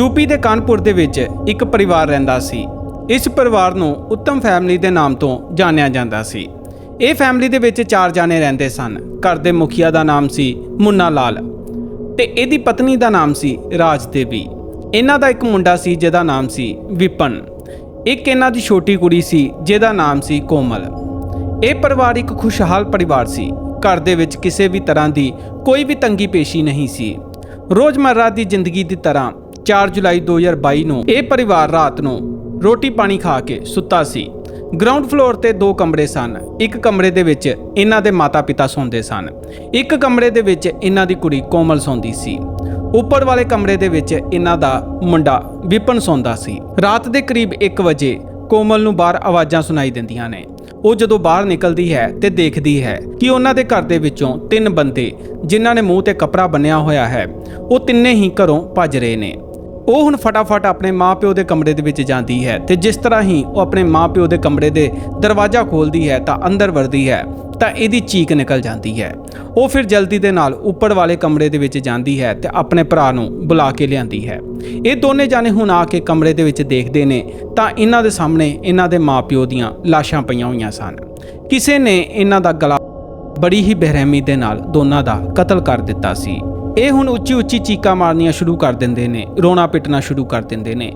UP ਦੇ ਕਾਨਪੁਰ ਦੇ ਵਿੱਚ ਇੱਕ ਪਰਿਵਾਰ ਰਹਿੰਦਾ ਸੀ। ਇਸ ਪਰਿਵਾਰ ਨੂੰ ਉੱਤਮ ਫੈਮਿਲੀ ਦੇ ਨਾਮ ਤੋਂ ਜਾਣਿਆ ਜਾਂਦਾ ਸੀ। ਇਹ ਫੈਮਿਲੀ ਦੇ ਵਿੱਚ ਚਾਰ ਜਾਣੇ ਰਹਿੰਦੇ ਸਨ। ਘਰ ਦੇ ਮੁਖੀਆ ਦਾ ਨਾਮ ਸੀ ਮੁੰਨਾ ਲਾਲ ਤੇ ਇਹਦੀ ਪਤਨੀ ਦਾ ਨਾਮ ਸੀ ਰਾਜ ਦੇਵੀ। ਇਹਨਾਂ ਦਾ ਇੱਕ ਮੁੰਡਾ ਸੀ ਜਿਹਦਾ ਨਾਮ ਸੀ ਵਿਪਨ। ਇੱਕ ਇਹਨਾਂ ਦੀ ਛੋਟੀ ਕੁੜੀ ਸੀ ਜਿਹਦਾ ਨਾਮ ਸੀ ਕੋਮਲ। ਇਹ ਪਰਿਵਾਰ ਇੱਕ ਖੁਸ਼ਹਾਲ ਪਰਿਵਾਰ ਸੀ। ਘਰ ਦੇ ਵਿੱਚ ਕਿਸੇ ਵੀ ਤਰ੍ਹਾਂ ਦੀ ਕੋਈ ਵੀ ਤੰਗੀ ਪੇਸ਼ੀ ਨਹੀਂ ਸੀ। ਰੋਜ਼ਮਰਰਾ ਦੀ ਜ਼ਿੰਦਗੀ ਦੀ ਤਰ੍ਹਾਂ 4 ਜੁਲਾਈ 2022 ਨੂੰ ਇਹ ਪਰਿਵਾਰ ਰਾਤ ਨੂੰ ਰੋਟੀ ਪਾਣੀ ਖਾ ਕੇ ਸੁੱਤਾ ਸੀ। ਗਰਾਊਂਡ ਫਲੋਰ ਤੇ ਦੋ ਕਮਰੇ ਸਨ। ਇੱਕ ਕਮਰੇ ਦੇ ਵਿੱਚ ਇਹਨਾਂ ਦੇ ਮਾਤਾ-ਪਿਤਾ ਸੌਂਦੇ ਸਨ। ਇੱਕ ਕਮਰੇ ਦੇ ਵਿੱਚ ਇਹਨਾਂ ਦੀ ਕੁੜੀ ਕੋਮਲ ਸੌਂਦੀ ਸੀ। ਉੱਪਰ ਵਾਲੇ ਕਮਰੇ ਦੇ ਵਿੱਚ ਇਹਨਾਂ ਦਾ ਮੁੰਡਾ ਵਿਪਨ ਸੌਂਦਾ ਸੀ। ਰਾਤ ਦੇ ਕਰੀਬ 1 ਵਜੇ ਕੋਮਲ ਨੂੰ ਬਾਹਰ ਆਵਾਜ਼ਾਂ ਸੁਣਾਈ ਦਿੰਦੀਆਂ ਨੇ। ਉਹ ਜਦੋਂ ਬਾਹਰ ਨਿਕਲਦੀ ਹੈ ਤੇ ਦੇਖਦੀ ਹੈ ਕਿ ਉਹਨਾਂ ਦੇ ਘਰ ਦੇ ਵਿੱਚੋਂ ਤਿੰਨ ਬੰਦੇ ਜਿਨ੍ਹਾਂ ਨੇ ਮੂੰਹ ਤੇ ਕਪੜਾ ਬੰਨਿਆ ਹੋਇਆ ਹੈ, ਉਹ ਤਿੰਨੇ ਹੀ ਘਰੋਂ ਭੱਜ ਰਹੇ ਨੇ। ਉਹ ਹੁਣ ਫਟਾਫਟ ਆਪਣੇ ਮਾਪਿਓ ਦੇ ਕਮਰੇ ਦੇ ਵਿੱਚ ਜਾਂਦੀ ਹੈ ਤੇ ਜਿਸ ਤਰ੍ਹਾਂ ਹੀ ਉਹ ਆਪਣੇ ਮਾਪਿਓ ਦੇ ਕਮਰੇ ਦੇ ਦਰਵਾਜ਼ਾ ਖੋਲਦੀ ਹੈ ਤਾਂ ਅੰਦਰ ਵਰਦੀ ਹੈ, ਤਾਂ ਇਹਦੀ ਚੀਕ ਨਿਕਲ ਜਾਂਦੀ ਹੈ। ਉਹ ਫਿਰ ਜਲਦੀ ਦੇ ਨਾਲ ਉੱਪਰ ਵਾਲੇ ਕਮਰੇ ਦੇ ਵਿੱਚ ਜਾਂਦੀ ਹੈ ਤੇ ਆਪਣੇ ਭਰਾ ਨੂੰ ਬੁਲਾ ਕੇ ਲਿਆਂਦੀ ਹੈ। ਇਹ ਦੋਨੇ ਜਾਣੇ ਹੁਣ ਆ ਕੇ ਕਮਰੇ ਦੇ ਵਿੱਚ ਦੇਖਦੇ ਨੇ ਤਾਂ ਇਹਨਾਂ ਦੇ ਸਾਹਮਣੇ ਇਹਨਾਂ ਦੇ ਮਾਪਿਓ ਦੀਆਂ ਲਾਸ਼ਾਂ ਪਈਆਂ ਹੋਈਆਂ ਸਨ। ਕਿਸੇ ਨੇ ਇਹਨਾਂ ਦਾ ਗਲਾ ਬੜੀ ਹੀ ਬੇਰਹਿਮੀ ਦੇ ਨਾਲ ਦੋਨਾਂ ਦਾ ਕਤਲ ਕਰ ਦਿੱਤਾ ਸੀ। ਇਹ ਹੁਣ ਉੱਚੀ ਉੱਚੀ ਚੀਕਾਂ ਮਾਰਨੀਆਂ ਸ਼ੁਰੂ ਕਰ ਦਿੰਦੇ ਨੇ, ਰੋਣਾ ਪਿੱਟਣਾ ਸ਼ੁਰੂ ਕਰ ਦਿੰਦੇ ਨੇ।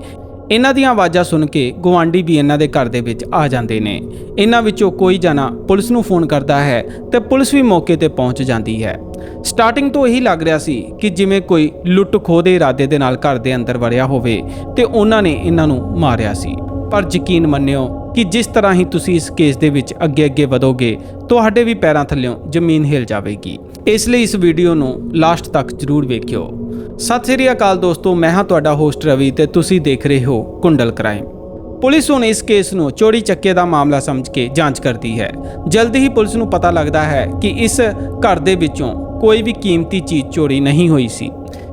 ਇਹਨਾਂ ਦੀਆਂ ਆਵਾਜ਼ਾਂ ਸੁਣ ਕੇ ਗਵਾਂਢੀ ਵੀ ਇਹਨਾਂ ਦੇ ਘਰ ਦੇ ਵਿੱਚ ਆ ਜਾਂਦੇ ਨੇ। ਇਹਨਾਂ ਵਿੱਚੋਂ ਕੋਈ ਜਣਾ ਪੁਲਿਸ ਨੂੰ ਫੋਨ ਕਰਦਾ ਹੈ ਤੇ ਪੁਲਿਸ ਵੀ ਮੌਕੇ ਤੇ ਪਹੁੰਚ ਜਾਂਦੀ ਹੈ। ਸਟਾਰਟਿੰਗ ਤੋਂ ਇਹੀ ਲੱਗ ਰਿਹਾ ਸੀ ਕਿ ਜਿਵੇਂ ਕੋਈ ਲੁੱਟ ਖੋਹ ਦੇ ਇਰਾਦੇ ਦੇ ਨਾਲ ਘਰ ਦੇ ਅੰਦਰ ਵੜਿਆ ਹੋਵੇ ਤੇ ਉਹਨਾਂ ਨੇ ਇਹਨਾਂ ਨੂੰ ਮਾਰਿਆ ਸੀ। ਪਰ ਯਕੀਨ ਮੰਨਿਓ ਕਿ ਜਿਸ ਤਰ੍ਹਾਂ ਹੀ ਤੁਸੀਂ ਇਸ ਕੇਸ ਦੇ ਵਿੱਚ ਅੱਗੇ-ਅੱਗੇ ਵਧੋਗੇ, ਤੁਹਾਡੇ ਵੀ ਪੈਰਾਂ ਥੱਲਿਓਂ ਜ਼ਮੀਨ ਹਿਲ ਜਾਵੇਗੀ। ਇਸ ਲਈ ਇਸ ਵੀਡੀਓ ਨੂੰ ਲਾਸਟ ਤੱਕ ਜ਼ਰੂਰ ਵੇਖਿਓ। ਸਤਿ ਸ੍ਰੀ ਅਕਾਲ ਦੋਸਤੋ, ਮੈਂ ਹਾਂ ਤੁਹਾਡਾ ਹੋਸਟ ਰਵੀ ਤੇ ਤੁਸੀਂ ਦੇਖ ਰਹੇ ਹੋ ਕੁੰਡਲ ਕ੍ਰਾਈਮ ਪੁਲਿਸ ਹੁਣ ਇਸ ਕੇਸ ਨੂੰ ਚੋਰੀ ਚੱਕੇ ਦਾ ਮਾਮਲਾ ਸਮਝ ਕੇ ਜਾਂਚ ਕਰਦੀ ਹੈ। ਜਲਦੀ ਹੀ ਪੁਲਿਸ ਨੂੰ ਪਤਾ ਲੱਗਦਾ ਹੈ ਕਿ ਇਸ ਘਰ ਦੇ ਵਿੱਚੋਂ ਕੋਈ ਵੀ ਕੀਮਤੀ ਚੀਜ਼ ਚੋਰੀ ਨਹੀਂ ਹੋਈ ਸੀ।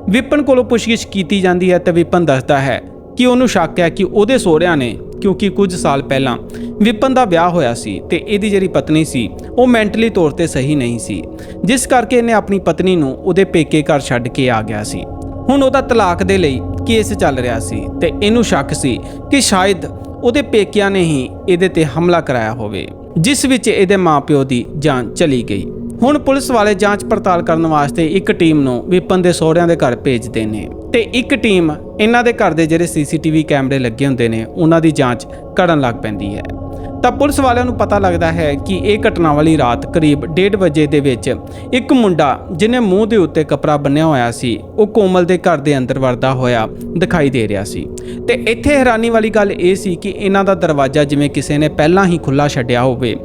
ਵਿਪਨ ਕੋਲੋਂ ਪੁੱਛਗਿੱਛ ਕੀਤੀ ਜਾਂਦੀ ਹੈ ਤੇ ਵਿਪਨ ਦੱਸਦਾ ਹੈ ਕਿ ਉਹਨੂੰ ਸ਼ੱਕ ਹੈ ਕਿ ਉਹਦੇ ਸਹੁਰਿਆਂ ਨੇ ਕਿਉਂਕਿ ਕੁਝ ਸਾਲ ਪਹਿਲਾਂ ਵਿਪਨ ਦਾ ਵਿਆਹ ਹੋਇਆ ਸੀ ਤੇ ਇਹਦੀ ਜਿਹੜੀ ਪਤਨੀ ਸੀ, ਉਹ ਮੈਂਟਲੀ ਤੌਰ ਤੇ ਸਹੀ ਨਹੀਂ ਸੀ। ਜਿਸ ਕਰਕੇ ਇਹਨੇ ਆਪਣੀ ਪਤਨੀ ਨੂੰ ਉਹਦੇ ਪੇਕੇ ਘਰ ਛੱਡ ਕੇ ਆ ਗਿਆ ਸੀ। ਹੁਣ ਉਹਦਾ ਤਲਾਕ ਦੇ ਲਈ ਕੇਸ ਚੱਲ ਰਿਹਾ ਸੀ ਤੇ ਇਹਨੂੰ ਸ਼ੱਕ ਸੀ ਕਿ ਸ਼ਾਇਦ ਉਹਦੇ ਪੇਕਿਆਂ ਨੇ ਹੀ ਇਹਦੇ ਤੇ ਹਮਲਾ ਕਰਾਇਆ ਹੋਵੇ, ਜਿਸ ਵਿੱਚ ਇਹਦੇ ਮਾਪਿਓ ਦੀ ਜਾਨ ਚਲੀ ਗਈ। ਹੁਣ ਪੁਲਿਸ ਵਾਲੇ ਜਾਂਚ ਪੜਤਾਲ ਕਰਨ ਵਾਸਤੇ ਇੱਕ ਟੀਮ ਨੂੰ ਵਿਪਨ ਦੇ ਸਹੁਰਿਆਂ ਦੇ ਘਰ ਭੇਜਦੇ ਨੇ ਤੇ ਇੱਕ ਟੀਮ ਇਹਨਾਂ ਦੇ ਘਰ ਦੇ ਜਿਹੜੇ ਸੀਸੀਟੀਵੀ ਕੈਮਰੇ ਲੱਗੇ ਹੁੰਦੇ ਨੇ, ਉਹਨਾਂ ਦੀ ਜਾਂਚ ਕਰਨ ਲੱਗ ਪੈਂਦੀ ਹੈ। ਤਾਂ ਪੁਲਿਸ ਵਾਲਿਆਂ ਨੂੰ ਪਤਾ ਲੱਗਦਾ ਹੈ ਕਿ ਇਹ ਘਟਨਾ ਵਾਲੀ ਰਾਤ ਕਰੀਬ 1:30 ਵਜੇ ਦੇ ਵਿੱਚ ਇੱਕ ਮੁੰਡਾ ਜਿਹਨੇ ਮੂੰਹ ਦੇ ਉੱਤੇ ਕਪੜਾ ਬੰਨਿਆ ਹੋਇਆ ਸੀ, ਉਹ ਕੋਮਲ ਦੇ ਘਰ ਦੇ ਅੰਦਰ ਵੜਦਾ ਹੋਇਆ ਦਿਖਾਈ ਦੇ ਰਿਹਾ ਸੀ। ਤੇ ਇੱਥੇ ਹੈਰਾਨੀ ਵਾਲੀ ਗੱਲ ਇਹ ਸੀ ਕਿ ਇਹਨਾਂ ਦਾ ਦਰਵਾਜ਼ਾ ਜਿਵੇਂ ਕਿਸੇ ਨੇ ਪਹਿਲਾਂ ਹੀ ਖੁੱਲਾ ਛੱਡਿਆ ਹੋਵੇ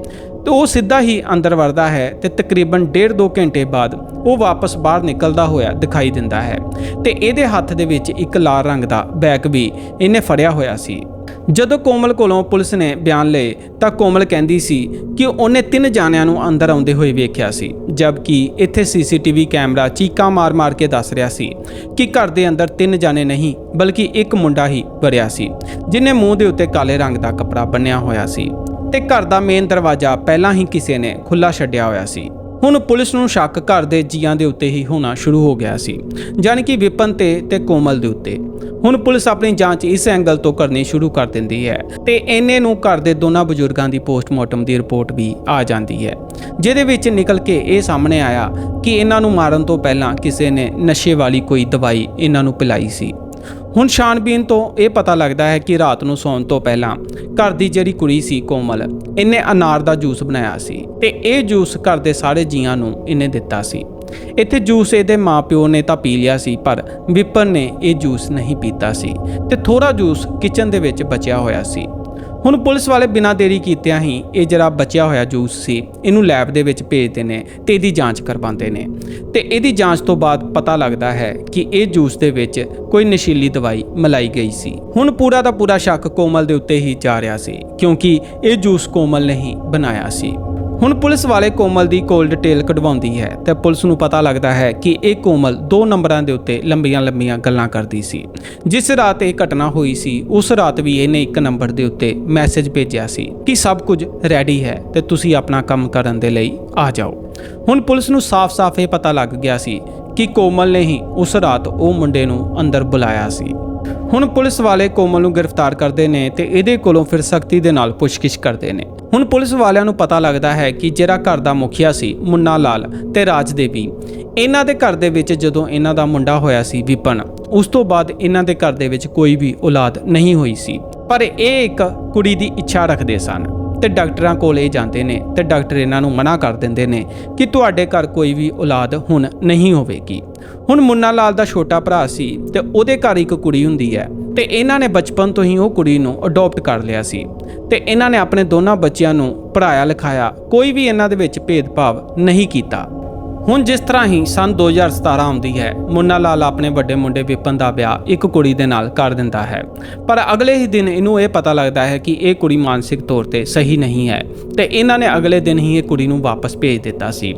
ਤੇ ਉਹ ਸਿੱਧਾ ਹੀ ਅੰਦਰ ਵੜਦਾ ਹੈ ਤੇ ਤਕਰੀਬਨ 1.5 2 ਘੰਟੇ ਬਾਅਦ ਉਹ ਵਾਪਸ ਬਾਹਰ ਨਿਕਲਦਾ ਹੋਇਆ ਦਿਖਾਈ ਦਿੰਦਾ ਹੈ ਤੇ ਇਹਦੇ ਹੱਥ ਦੇ ਵਿੱਚ ਇੱਕ ਲਾਲ ਰੰਗ ਦਾ ਬੈਗ ਵੀ ਇਹਨੇ ਫੜਿਆ ਹੋਇਆ ਸੀ। ਜਦੋਂ ਕੋਮਲ ਕੋਲੋਂ ਪੁਲਿਸ ਨੇ ਬਿਆਨ ਲਏ ਤਾਂ ਕੋਮਲ ਕਹਿੰਦੀ ਸੀ ਕਿ ਉਹਨੇ ਤਿੰਨ ਜਾਣਿਆਂ ਨੂੰ ਅੰਦਰ ਆਉਂਦੇ ਹੋਏ ਵੇਖਿਆ ਸੀ, ਜਦਕਿ ਇੱਥੇ ਸੀਸੀਟੀਵੀ ਕੈਮਰਾ ਚੀਕਾਂ ਮਾਰ-ਮਾਰ ਕੇ ਦੱਸ ਰਿਹਾ ਸੀ ਕਿ ਘਰ ਦੇ ਅੰਦਰ ਤਿੰਨ ਜਾਣੇ ਨਹੀਂ, ਬਲਕਿ ਇੱਕ ਮੁੰਡਾ ਹੀ ਵੜਿਆ ਸੀ, ਜਿਨੇ ਮੂੰਹ ਦੇ ਉੱਤੇ ਕਾਲੇ ਰੰਗ ਦਾ ਕੱਪੜਾ ਬੰਨਿਆ ਹੋਇਆ ਸੀ। ਤੇ ਘਰ ਦਾ ਮੇਨ ਦਰਵਾਜ਼ਾ ਪਹਿਲਾਂ ਹੀ ਕਿਸੇ ਨੇ ਖੁੱਲਾ ਛੱਡਿਆ ਹੋਇਆ ਸੀ। ਹੁਣ ਪੁਲਿਸ ਨੂੰ ਸ਼ੱਕ ਘਰ ਦੇ ਜੀਆਂ ਦੇ ਉੱਤੇ ਹੀ ਹੋਣਾ ਸ਼ੁਰੂ ਹੋ ਗਿਆ ਸੀ, ਜਾਣੀ ਕਿ ਵਿਪਨ ਤੇ ਤੇ ਕੋਮਲ ਦੇ ਉੱਤੇ। ਹੁਣ ਪੁਲਿਸ ਆਪਣੀ ਜਾਂਚ ਇਸ ਐਂਗਲ ਤੋਂ ਕਰਨੀ ਸ਼ੁਰੂ ਕਰ ਦਿੰਦੀ ਹੈ ਤੇ ਇੰਨੇ ਨੂੰ ਘਰ ਦੇ ਦੋਨਾਂ ਬਜ਼ੁਰਗਾਂ ਦੀ ਪੋਸਟਮਾਰਟਮ ਦੀ ਰਿਪੋਰਟ ਵੀ ਆ ਜਾਂਦੀ ਹੈ, ਜਿਹਦੇ ਵਿੱਚ ਨਿਕਲ ਕੇ ਇਹ ਸਾਹਮਣੇ ਆਇਆ ਕਿ ਇਹਨਾਂ ਨੂੰ ਮਾਰਨ ਤੋਂ ਪਹਿਲਾਂ ਕਿਸੇ ਨੇ ਨਸ਼ੇ ਵਾਲੀ ਕੋਈ ਦਵਾਈ ਇਹਨਾਂ ਨੂੰ ਪਿਲਾਈ ਸੀ। ਹੁਣ ਛਾਣਬੀਨ ਤੋਂ ਇਹ ਪਤਾ ਲੱਗਦਾ ਹੈ ਕਿ ਰਾਤ ਨੂੰ ਸੌਣ ਤੋਂ ਪਹਿਲਾਂ ਘਰ ਦੀ ਜਿਹੜੀ ਕੁੜੀ ਸੀ ਕੋਮਲ, ਇਹਨੇ ਅਨਾਰ ਦਾ ਜੂਸ ਬਣਾਇਆ ਸੀ ਤੇ ਇਹ ਜੂਸ ਘਰ ਦੇ ਸਾਰੇ ਜੀਆਂ ਨੂੰ ਇਹਨੇ ਦਿੱਤਾ ਸੀ। ਇੱਥੇ ਜੂਸ ਇਹਦੇ ਮਾਪਿਓ ਨੇ ਤਾਂ ਪੀ ਲਿਆ ਸੀ, ਪਰ ਵਿਪਨ ਨੇ ਇਹ ਜੂਸ ਨਹੀਂ ਪੀਤਾ ਸੀ ਤੇ ਥੋੜਾ ਜੂਸ ਕਿਚਨ ਦੇ ਵਿੱਚ ਬਚਿਆ ਹੋਇਆ ਸੀ। ਹੁਣ ਪੁਲਿਸ ਵਾਲੇ ਬਿਨਾਂ ਦੇਰੀ ਕੀਤਿਆਂ ਹੀ ਇਹ ਜਿਹੜਾ ਬਚਿਆ ਹੋਇਆ ਜੂਸ ਸੀ, ਇਹਨੂੰ ਲੈਬ ਦੇ ਵਿੱਚ ਭੇਜਦੇ ਨੇ ਤੇ ਇਹਦੀ ਜਾਂਚ ਕਰਵਾਉਂਦੇ ਨੇ। ਤੇ ਇਹਦੀ ਜਾਂਚ ਤੋਂ ਬਾਅਦ ਪਤਾ ਲੱਗਦਾ ਹੈ ਕਿ ਇਹ ਜੂਸ ਦੇ ਵਿੱਚ ਕੋਈ ਨਸ਼ੀਲੀ ਦਵਾਈ ਮਲਾਈ ਗਈ ਸੀ। ਹੁਣ ਪੂਰਾ ਦਾ ਪੂਰਾ ਸ਼ੱਕ ਕੋਮਲ ਦੇ ਉੱਤੇ ਹੀ ਜਾ ਰਿਹਾ ਸੀ, ਕਿਉਂਕਿ ਇਹ ਜੂਸ ਕੋਮਲ ਨੇ ਹੀ ਬਣਾਇਆ ਸੀ। ਹੁਣ ਪੁਲਿਸ ਵਾਲੇ ਕੋਮਲ ਦੀ ਕੋਲ ਡਿਟੇਲ ਕਢਵਾਉਂਦੀ ਹੈ ਤੇ ਪੁਲਿਸ ਨੂੰ ਪਤਾ ਲੱਗਦਾ ਹੈ ਕਿ ਇਹ ਕੋਮਲ ਦੋ ਨੰਬਰਾਂ ਦੇ ਉੱਤੇ ਲੰਬੀਆਂ-ਲੰਬੀਆਂ ਗੱਲਾਂ ਕਰਦੀ ਸੀ। ਜਿਸ ਰਾਤ ਇਹ ਘਟਨਾ ਹੋਈ ਸੀ, ਉਸ ਰਾਤ ਵੀ ਇਹਨੇ ਇੱਕ ਨੰਬਰ ਦੇ ਉੱਤੇ ਮੈਸੇਜ ਭੇਜਿਆ ਸੀ ਕਿ ਸਭ ਕੁਝ ਰੈਡੀ ਹੈ ਤੇ ਤੁਸੀਂ ਆਪਣਾ ਕੰਮ ਕਰਨ ਦੇ ਲਈ ਆ ਜਾਓ। ਹੁਣ ਪੁਲਿਸ ਨੂੰ ਸਾਫ਼-ਸਾਫ਼ ਇਹ ਪਤਾ ਲੱਗ ਗਿਆ ਸੀ ਕਿ ਕੋਮਲ ਨੇ ਹੀ ਉਸ ਰਾਤ ਉਹ ਮੁੰਡੇ ਨੂੰ ਅੰਦਰ ਬੁਲਾਇਆ ਸੀ। ਹੁਣ ਪੁਲਿਸ ਵਾਲੇ ਕੋਮਲ ਨੂੰ ਗ੍ਰਿਫਤਾਰ ਕਰਦੇ ਨੇ ਤੇ ਇਹਦੇ ਕੋਲੋਂ ਫਿਰ ਸਖਤੀ ਦੇ ਨਾਲ ਪੁੱਛਗਿੱਛ ਕਰਦੇ ਨੇ। ਹੁਣ ਪੁਲਿਸ ਵਾਲਿਆਂ ਨੂੰ ਪਤਾ ਲੱਗਦਾ ਹੈ ਕਿ ਜਿਹੜਾ ਘਰ ਦਾ ਮੁਖੀਆ ਸੀ, ਮੁੰਨਾ ਲਾਲ ਤੇ ਰਾਜ ਦੇਵੀ ਇਹਨਾਂ ਦੇ ਘਰ ਦੇ ਵਿੱਚ ਜਦੋਂ ਇਹਨਾਂ ਦਾ ਮੁੰਡਾ ਹੋਇਆ ਸੀ ਵਿਪਨ, ਉਸ ਤੋਂ ਬਾਅਦ ਇਹਨਾਂ ਦੇ ਘਰ ਦੇ ਵਿੱਚ ਕੋਈ ਵੀ ਔਲਾਦ ਨਹੀਂ ਹੋਈ ਸੀ। ਪਰ ਇਹ ਇੱਕ ਕੁੜੀ ਦੀ ਇੱਛਾ ਰੱਖਦੇ ਸਨ। ਤੇ ਡਾਕਟਰਾਂ ਕੋਲ ਇਹ ਜਾਂਦੇ ਨੇ ਤੇ ਡਾਕਟਰ ਇਹਨਾਂ ਨੂੰ ਮਨਾ ਕਰ ਦਿੰਦੇ ਨੇ ਕਿ ਤੁਹਾਡੇ ਘਰ ਕੋਈ ਵੀ ਔਲਾਦ ਹੁਣ ਨਹੀਂ ਹੋਵੇਗੀ। ਹੁਣ ਮੁੰਨਾ ਲਾਲ ਦਾ ਛੋਟਾ ਭਰਾ ਸੀ ਤੇ ਉਹਦੇ ਘਰ ਇੱਕ ਕੁੜੀ ਹੁੰਦੀ ਹੈ ਤੇ ਇਹਨਾਂ ਨੇ ਬਚਪਨ ਤੋਂ ਹੀ ਉਹ ਕੁੜੀ ਨੂੰ ਅਡਾਪਟ ਕਰ ਲਿਆ ਸੀ ਤੇ ਇਹਨਾਂ ਨੇ ਆਪਣੇ ਦੋਨਾਂ ਬੱਚਿਆਂ ਨੂੰ ਪੜਾਇਆ ਲਿਖਾਇਆ ਕੋਈ ਵੀ ਇਹਨਾਂ ਦੇ ਵਿੱਚ ਭੇਦਭਾਵ ਨਹੀਂ ਕੀਤਾ। ਹੁਣ ਜਿਸ ਤਰ੍ਹਾਂ ਹੀ ਸਨ 2017 ਆਉਂਦੀ ਹੈ, ਮੁੰਨਾ ਲਾਲ ਆਪਣੇ ਵੱਡੇ ਮੁੰਡੇ ਵਿਪਨ ਦਾ ਵਿਆਹ ਇੱਕ ਕੁੜੀ ਦੇ ਨਾਲ ਕਰ ਦਿੰਦਾ ਹੈ। ਪਰ ਅਗਲੇ ਹੀ ਦਿਨ ਇਹਨੂੰ ਇਹ ਪਤਾ ਲੱਗਦਾ ਹੈ ਕਿ ਇਹ ਕੁੜੀ ਮਾਨਸਿਕ ਤੌਰ ਤੇ ਸਹੀ ਨਹੀਂ ਹੈ ਤੇ ਇਹਨਾਂ ਨੇ ਅਗਲੇ ਦਿਨ ਹੀ ਇਹ ਕੁੜੀ ਨੂੰ ਵਾਪਸ ਭੇਜ ਦਿੱਤਾ ਸੀ।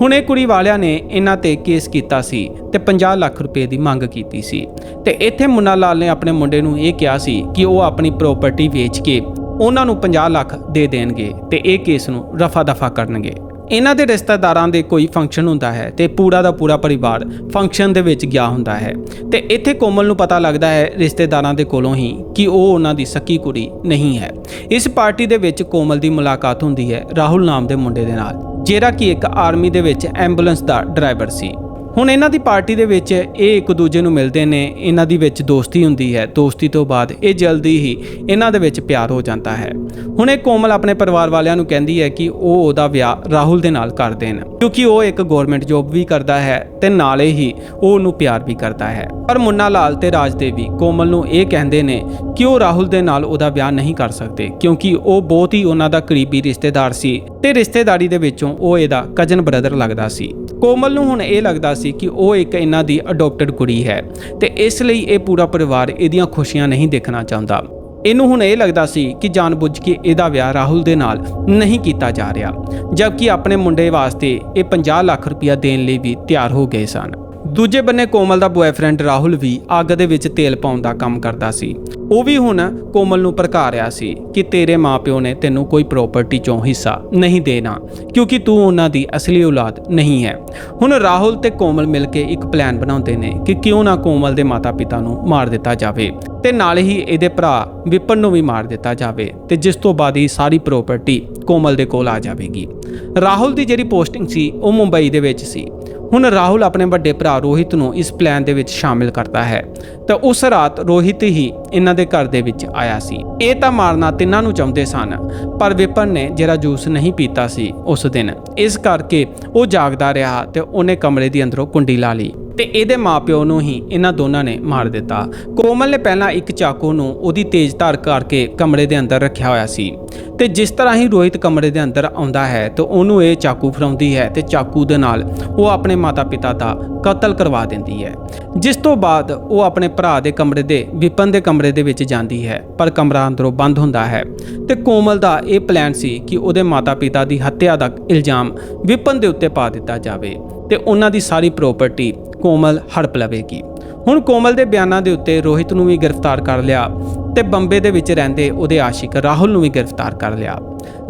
ਹੁਣ ਇਹ ਕੁੜੀ ਵਾਲਿਆਂ ਨੇ ਇਹਨਾਂ ਤੇ ਕੇਸ ਕੀਤਾ ਸੀ ਤੇ 50 ਲੱਖ ਰੁਪਏ ਦੀ ਮੰਗ ਕੀਤੀ ਸੀ। ਤੇ ਇੱਥੇ ਮੁੰਨਾ ਲਾਲ ਨੇ ਆਪਣੇ ਮੁੰਡੇ ਨੂੰ ਇਹ ਕਿਹਾ ਸੀ ਕਿ ਉਹ ਆਪਣੀ ਪ੍ਰਾਪਰਟੀ ਵੇਚ ਕੇ ਉਹਨਾਂ ਨੂੰ 50 ਲੱਖ ਦੇ ਦੇਣਗੇ ਤੇ ਇਹ ਕੇਸ ਨੂੰ ਰਫਾ ਦਫਾ ਕਰਨਗੇ। ਇਹਨਾਂ ਦੇ ਰਿਸ਼ਤੇਦਾਰਾਂ ਦੇ ਕੋਈ ਫੰਕਸ਼ਨ ਹੁੰਦਾ ਹੈ ਤੇ ਪੂਰਾ ਦਾ ਪੂਰਾ ਪਰਿਵਾਰ ਫੰਕਸ਼ਨ ਦੇ ਵਿੱਚ ਗਿਆ ਹੁੰਦਾ ਹੈ। ਤੇ ਇੱਥੇ ਕੋਮਲ ਨੂੰ ਪਤਾ ਲੱਗਦਾ ਹੈ ਰਿਸ਼ਤੇਦਾਰਾਂ ਦੇ ਕੋਲੋਂ ਹੀ ਕਿ ਉਹ ਉਹਨਾਂ ਦੀ ਸਕੀ ਕੁੜੀ ਨਹੀਂ ਹੈ। ਇਸ ਪਾਰਟੀ ਦੇ ਵਿੱਚ ਕੋਮਲ ਦੀ ਮੁਲਾਕਾਤ ਹੁੰਦੀ ਹੈ ਰਾਹੁਲ ਨਾਮ ਦੇ ਮੁੰਡੇ ਦੇ ਨਾਲ, ਜਿਹੜਾ ਕਿ ਇੱਕ ਆਰਮੀ ਦੇ ਵਿੱਚ ਐਂਬੂਲੈਂਸ ਦਾ ਡਰਾਈਵਰ ਸੀ। ਹੁਣ ਇਹਨਾਂ ਦੀ ਪਾਰਟੀ ਦੇ ਵਿੱਚ ਇਹ ਇੱਕ ਦੂਜੇ ਨੂੰ ਮਿਲਦੇ ਨੇ, ਇਹਨਾਂ ਦੀ ਵਿੱਚ ਦੋਸਤੀ ਹੁੰਦੀ ਹੈ, ਦੋਸਤੀ ਤੋਂ ਬਾਅਦ ਇਹ ਜਲਦੀ ਹੀ ਇਹਨਾਂ ਦੇ ਵਿੱਚ ਪਿਆਰ ਹੋ ਜਾਂਦਾ ਹੈ। ਹੁਣ ਇਹ ਕੋਮਲ ਆਪਣੇ ਪਰਿਵਾਰ ਵਾਲਿਆਂ ਨੂੰ ਕਹਿੰਦੀ ਹੈ ਕਿ ਉਹ ਉਹਦਾ ਵਿਆਹ ਰਾਹੁਲ ਦੇ ਨਾਲ ਕਰ ਦੇਣ, ਕਿਉਂਕਿ ਉਹ ਇੱਕ ਗਵਰਨਮੈਂਟ ਜੌਬ ਵੀ ਕਰਦਾ ਹੈ ਤੇ ਨਾਲੇ ਹੀ ਉਹ ਉਹਨੂੰ ਪਿਆਰ ਵੀ ਕਰਦਾ ਹੈ। ਪਰ ਮੁੰਨਾ ਲਾਲ ਤੇ ਰਾਜਦੇਵੀ ਕੋਮਲ ਨੂੰ ਇਹ ਕਹਿੰਦੇ ਨੇ ਕਿ ਉਹ ਰਾਹੁਲ ਦੇ ਨਾਲ ਉਹਦਾ ਵਿਆਹ ਨਹੀਂ ਕਰ ਸਕਦੇ, ਕਿਉਂਕਿ ਉਹ ਬਹੁਤ ਹੀ ਉਹਨਾਂ ਦਾ ਕਰੀਬੀ ਰਿਸ਼ਤੇਦਾਰ ਸੀ ਤੇ ਰਿਸ਼ਤੇਦਾਰੀ ਦੇ ਵਿੱਚੋਂ ਉਹ ਇਹਦਾ ਕਜ਼ਨ ਬ੍ਰਦਰ ਲੱਗਦਾ ਸੀ। ਕੋਮਲ ਨੂੰ ਹੁਣ ਇਹ ਲੱਗਦਾ ਸੀ ਕਿ ਉਹ ਇੱਕ ਇਹਨਾਂ ਦੀ ਅਡਾਪਟਡ ਕੁੜੀ ਹੈ ਤੇ ਇਸ ਲਈ ਇਹ ਪੂਰਾ ਪਰਿਵਾਰ ਇਹਦੀਆਂ ਖੁਸ਼ੀਆਂ ਨਹੀਂ ਦੇਖਣਾ ਚਾਹੁੰਦਾ। ਇਹਨੂੰ ਹੁਣ ਇਹ ਲੱਗਦਾ ਸੀ ਕਿ ਜਾਣਬੁੱਝ ਕੇ ਇਹਦਾ ਵਿਆਹ ਰਾਹੁਲ ਦੇ ਨਾਲ ਨਹੀਂ ਕੀਤਾ ਜਾ ਰਿਹਾ, ਜਦਕਿ ਆਪਣੇ ਮੁੰਡੇ ਵਾਸਤੇ ਇਹ 50 ਲੱਖ ਰੁਪਇਆ ਦੇਣ ਲਈ ਵੀ ਤਿਆਰ ਹੋ ਗਏ ਸਨ। ਦੂਜੇ ਬੰਨੇ ਕੋਮਲ ਦਾ ਬॉयਫ੍ਰੈਂਡ ਰਾਹੁਲ ਵੀ ਅੱਗ ਦੇ ਵਿੱਚ ਤੇਲ ਪਾਉਣ ਦਾ ਕੰਮ ਕਰਦਾ ਸੀ। ਉਹ ਵੀ ਹੁਣ ਕੋਮਲ ਨੂੰ ਭੜਕਾ ਰਿਹਾ ਸੀ ਕਿ ਤੇਰੇ ਮਾਪਿਓ ਨੇ ਤੈਨੂੰ ਕੋਈ ਪ੍ਰਾਪਰਟੀ ਚੋਂ ਹਿੱਸਾ ਨਹੀਂ ਦੇਣਾ, ਕਿਉਂਕਿ ਤੂੰ ਉਹਨਾਂ ਦੀ ਅਸਲੀ ਔਲਾਦ ਨਹੀਂ ਹੈ। ਹੁਣ ਰਾਹੁਲ ਤੇ ਕੋਮਲ ਮਿਲ ਕੇ ਇੱਕ ਪਲਾਨ ਬਣਾਉਂਦੇ ਨੇ ਕਿ ਕਿਉਂ ਨਾ ਕੋਮਲ ਦੇ ਮਾਤਾ-ਪਿਤਾ ਨੂੰ ਮਾਰ ਦਿੱਤਾ ਜਾਵੇ ਤੇ ਨਾਲ ਹੀ ਇਹਦੇ ਭਰਾ ਵਿਪਨ ਨੂੰ ਵੀ ਮਾਰ ਦਿੱਤਾ ਜਾਵੇ ਤੇ ਜਿਸ ਤੋਂ ਬਾਅਦ ਹੀ ਸਾਰੀ ਪ੍ਰਾਪਰਟੀ ਕੋਮਲ ਦੇ ਕੋਲ ਆ ਜਾਵੇਗੀ। ਰਾਹੁਲ ਦੀ ਜਿਹੜੀ ਪੋਸਟਿੰਗ ਸੀ ਉਹ ਮੁੰਬਈ ਦੇ ਵਿੱਚ ਸੀ। ਹੁਣ ਰਾਹੁਲ ਆਪਣੇ ਵੱਡੇ ਭਰਾ ਰੋਹਿਤ ਨੂੰ ਇਸ ਪਲਾਨ ਦੇ ਵਿੱਚ ਸ਼ਾਮਿਲ ਕਰਦਾ ਹੈ। ਤਾਂ ਉਸ ਰਾਤ ਰੋਹਿਤ ਹੀ ਇਹਨਾਂ ਦੇ ਘਰ ਦੇ ਵਿੱਚ ਆਇਆ ਸੀ। ਇਹ ਤਾਂ ਮਾਰਨਾ ਤਿੰਨਾਂ ਨੂੰ ਚਾਹੁੰਦੇ ਸਨ, ਪਰ ਵਿਪਨ ਨੇ ਜਿਹੜਾ ਜੂਸ ਨਹੀਂ ਪੀਤਾ ਸੀ ਉਸ ਦਿਨ, ਇਸ ਕਰਕੇ ਉਹ ਜਾਗਦਾ ਰਿਹਾ ਤੇ ਉਹਨੇ ਕਮਰੇ ਦੀ ਅੰਦਰੋਂ ਕੁੰਡੀ ਲਾ ਲਈ। ਤੇ ਇਹਦੇ ਮਾਪਿਓ ਨੂੰ ਹੀ ਇਹਨਾਂ ਦੋਨਾਂ ਨੇ ਮਾਰ ਦਿੱਤਾ। ਕੋਮਲ ਨੇ ਪਹਿਲਾਂ ਇੱਕ ਚਾਕੂ ਨੂੰ ਉਹਦੀ ਤੇਜ਼ ਧਾਰ ਕਰਕੇ ਕਮਰੇ ਦੇ ਅੰਦਰ ਰੱਖਿਆ ਹੋਇਆ ਸੀ। ਤੇ ਜਿਸ ਤਰ੍ਹਾਂ ਹੀ ਰੋਹਿਤ ਕਮਰੇ ਦੇ ਅੰਦਰ ਆਉਂਦਾ ਹੈ ਤੇ ਉਹਨੂੰ ਇਹ ਚਾਕੂ ਫੜਾਉਂਦੀ ਹੈ ਤੇ ਚਾਕੂ ਦੇ ਨਾਲ ਉਹ ਆਪਣੇ ਮਾਤਾ-ਪਿਤਾ ਦਾ ਕਤਲ ਕਰਵਾ ਦਿੰਦੀ ਹੈ। ਜਿਸ ਤੋਂ ਬਾਅਦ ਉਹ ਆਪਣੇ ਭਰਾ ਦੇ ਕਮਰੇ ਦੇ, ਵਿਪਨ ਦੇ ਕਮਰੇ ਦੇ ਵਿੱਚ ਜਾਂਦੀ ਹੈ, ਪਰ ਕਮਰਾ ਅੰਦਰੋਂ ਬੰਦ ਹੁੰਦਾ ਹੈ। ਤੇ ਕੋਮਲ ਦਾ ਇਹ ਪਲਾਨ ਸੀ ਕਿ ਉਹਦੇ ਮਾਤਾ-ਪਿਤਾ ਦੀ ਹੱਤਿਆ ਦਾ ਇਲਜ਼ਾਮ ਵਿਪਨ ਦੇ ਉੱਤੇ ਪਾ ਦਿੱਤਾ ਜਾਵੇ। ਤੇ ਉਹਨਾਂ ਦੀ ਸਾਰੀ ਪ੍ਰਾਪਰਟੀ ਕੋਮਲ ਹੜਪ ਲਵੇਗੀ। ਹੁਣ ਕੋਮਲ ਦੇ ਬਿਆਨਾਂ ਦੇ ਉੱਤੇ ਰੋਹਿਤ ਨੂੰ ਵੀ ਗ੍ਰਿਫਤਾਰ ਕਰ ਲਿਆ ਤੇ ਬੰਬੇ ਦੇ ਵਿੱਚ ਰਹਿੰਦੇ ਉਹਦੇ ਆਸ਼ਿਕ ਰਾਹੁਲ ਨੂੰ ਵੀ ਗ੍ਰਿਫਤਾਰ ਕਰ ਲਿਆ।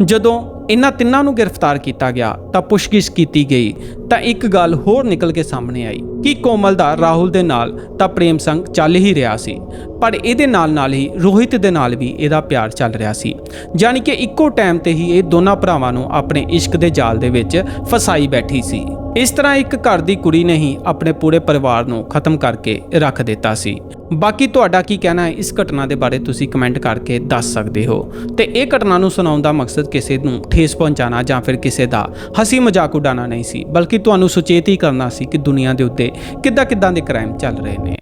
ਜਦੋਂ ਇਹਨਾਂ ਤਿੰਨਾਂ ਨੂੰ ਗ੍ਰਿਫਤਾਰ ਕੀਤਾ ਗਿਆ ਤਾਂ ਪੁੱਛਗਿੱਛ ਕੀਤੀ ਗਈ ਤਾਂ ਇੱਕ ਗੱਲ ਹੋਰ ਨਿਕਲ ਕੇ ਸਾਹਮਣੇ ਆਈ ਕਿ ਕੋਮਲ ਦਾ ਰਾਹੁਲ ਦੇ ਨਾਲ ਤਾਂ ਪ੍ਰੇਮ ਸੰਗ ਚੱਲ ਹੀ ਰਿਹਾ ਸੀ। ਪਰ ਇਹਦੇ ਨਾਲ ਨਾਲ ਹੀ ਰੋਹਿਤ ਦੇ ਨਾਲ ਵੀ ਇਹਦਾ ਪਿਆਰ ਚੱਲ ਰਿਹਾ ਸੀ। ਯਾਨੀ ਕਿ ਇੱਕੋ ਟਾਈਮ ਤੇ ਹੀ ਇਹ ਦੋਨਾਂ ਭਰਾਵਾਂ ਨੂੰ ਆਪਣੇ ਇਸ਼ਕ ਦੇ ਜਾਲ ਦੇ ਵਿੱਚ ਫਸਾਈ ਬੈਠੀ ਸੀ। ਇਸ ਤਰ੍ਹਾਂ ਇੱਕ ਘਰ ਦੀ ਕੁੜੀ ਨੇ ਹੀ ਆਪਣੇ ਪੂਰੇ ਪਰਿਵਾਰ ਨੂੰ ਖਤਮ ਕਰਕੇ ਰੱਖ ਦਿੱਤਾ ਸੀ। ਬਾਕੀ ਤੁਹਾਡਾ ਕੀ ਕਹਿਣਾ ਹੈ? ਇਸ ਘਟਨਾ ਦੇ ਬਾਰੇ ਤੁਸੀਂ ਕਮੈਂਟ ਕਰਕੇ ਦੱਸ ਸਕਦੇ ਹੋ। ਤੇ ਇਹ ਘਟਨਾ ਨੂੰ ਸੁਣਾਉਣ ਦਾ ਮਕਸਦ ਕਿਸੇ ਨੂੰ ਠੇਸ ਪਹੁੰਚਾਉਣਾ ਜਾਂ ਫਿਰ ਕਿਸੇ ਦਾ ਹਸੀ ਮਜ਼ਾਕ ਉਡਾਉਣਾ ਨਹੀਂ ਸੀ, ਬਲਕਿ ਤੁਹਾਨੂੰ ਸੁਚੇਤ ਹੀ ਕਰਨਾ ਸੀ ਕਿ ਦੁਨੀਆ ਦੇ ਉੱਤੇ ਕਿੱਦਾਂ ਕਿੱਦਾਂ ਦੇ ਕ੍ਰਾਈਮ ਚੱਲ ਰਹੇ ਨੇ।